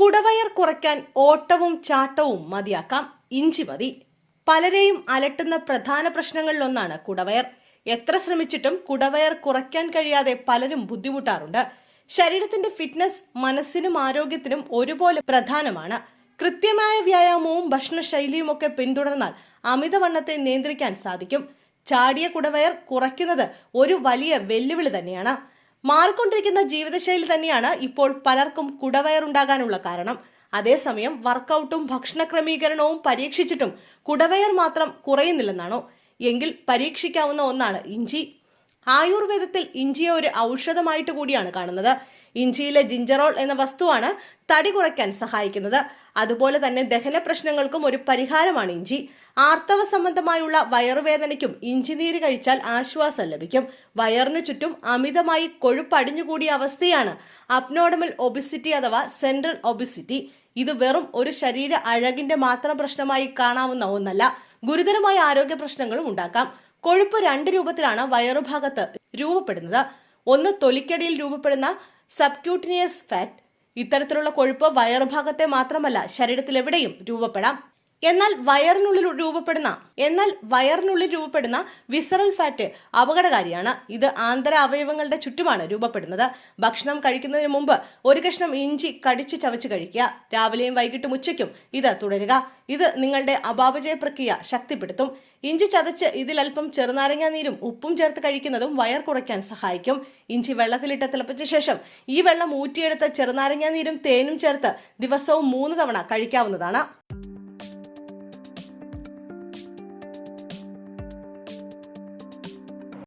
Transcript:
കുടവയർ കുറയ്ക്കാൻ ഓട്ടവും ചാട്ടവും മതിയാക്കാം. ഇഞ്ചി മതി. പലരെയും അലട്ടുന്ന പ്രധാന പ്രശ്നങ്ങളിലൊന്നാണ് കുടവയർ. എത്ര ശ്രമിച്ചിട്ടും കുടവയർ കുറയ്ക്കാൻ കഴിയാതെ പലരും ബുദ്ധിമുട്ടാറുണ്ട്. ശരീരത്തിന്റെ ഫിറ്റ്നസ് മനസ്സിനും ആരോഗ്യത്തിനും ഒരുപോലെ പ്രധാനമാണ്. കൃത്യമായ വ്യായാമവും ഭക്ഷണശൈലിയും ഒക്കെ പിന്തുടർന്നാൽ അമിതവണ്ണത്തെ നിയന്ത്രിക്കാൻ സാധിക്കും. ചാടിയ കുടവയർ കുറയ്ക്കുന്നത് ഒരു വലിയ വെല്ലുവിളി തന്നെയാണ്. മാറിക്കൊണ്ടിരിക്കുന്ന ജീവിതശൈലി തന്നെയാണ് ഇപ്പോൾ പലർക്കും കുടവയറുണ്ടാകാനുള്ള കാരണം. അതേസമയം വർക്കൗട്ടും ഭക്ഷണ ക്രമീകരണവും പരീക്ഷിച്ചിട്ടും കുടവയർ മാത്രം കുറയുന്നില്ലെന്നാണോ? എങ്കിൽ പരീക്ഷിക്കാവുന്ന ഒന്നാണ് ഇഞ്ചി. ആയുർവേദത്തിൽ ഇഞ്ചിയെ ഒരു ഔഷധമായിട്ട് കൂടിയാണ് കാണുന്നത്. ഇഞ്ചിയിലെ ജിഞ്ചറോൾ എന്ന വസ്തുവാണ് തടി കുറയ്ക്കാൻ സഹായിക്കുന്നത്. അതുപോലെ തന്നെ ദഹന പ്രശ്നങ്ങൾക്കും ഒരു പരിഹാരമാണ് ഇഞ്ചി. ആർത്തവ സംബന്ധമായുള്ള വയറുവേദനയ്ക്കും ഇഞ്ചിനീര് കഴിച്ചാൽ ആശ്വാസം ലഭിക്കും. വയറിനു ചുറ്റും അമിതമായി കൊഴുപ്പ് അടിഞ്ഞുകൂടിയ അവസ്ഥയാണ് അബ്നോർമൽ ഒബിസിറ്റി അഥവാ സെൻട്രൽ ഒബിസിറ്റി. ഇത് വെറും ഒരു ശരീര അഴകിന്റെ മാത്രം പ്രശ്നമായി കാണാവുന്ന ഒന്നല്ല. ഗുരുതരമായ ആരോഗ്യ പ്രശ്നങ്ങളും ഉണ്ടാക്കാം. കൊഴുപ്പ് രണ്ട് രൂപത്തിലാണ് വയറുഭാഗത്ത് രൂപപ്പെടുന്നത്. ഒന്ന് തൊലിക്കടിയിൽ രൂപപ്പെടുന്ന സബ്ക്യൂട്ടിനിയസ് ഫാറ്റ്. ഇത്തരത്തിലുള്ള കൊഴുപ്പ് വയറുഭാഗത്തെ മാത്രമല്ല ശരീരത്തിലെവിടെയും രൂപപ്പെടാം. എന്നാൽ വയറിനുള്ളിൽ രൂപപ്പെടുന്ന എന്നാൽ വയറിനുള്ളിൽ രൂപപ്പെടുന്ന വിസറൽ ഫാറ്റ് അപകടകാരിയാണ്. ഇത് ആന്തര അവയവങ്ങളുടെ ചുറ്റുമാണ് രൂപപ്പെടുന്നത്. ഭക്ഷണം കഴിക്കുന്നതിന് മുമ്പ് ഒരു കഷ്ണം ഇഞ്ചി കടിച്ചു ചവച്ച് കഴിക്കുക. രാവിലെയും വൈകിട്ടും ഉച്ചയ്ക്കും ഇത് തുടരുക. ഇത് നിങ്ങളുടെ അപാപചയ പ്രക്രിയ ശക്തിപ്പെടുത്തും. ഇഞ്ചി ചതച്ച് ഇതിലൽപ്പം ചെറുനാരങ്ങ നീരും ഉപ്പും ചേർത്ത് കഴിക്കുന്നതും വയർ കുറയ്ക്കാൻ സഹായിക്കും. ഇഞ്ചി വെള്ളത്തിലിട്ട് തിളപ്പിച്ച ശേഷം ഈ വെള്ളം ഊറ്റിയെടുത്ത് ചെറുനാരങ്ങ നീരും തേനും ചേർത്ത് ദിവസവും മൂന്ന് തവണ കഴിക്കാവുന്നതാണ്.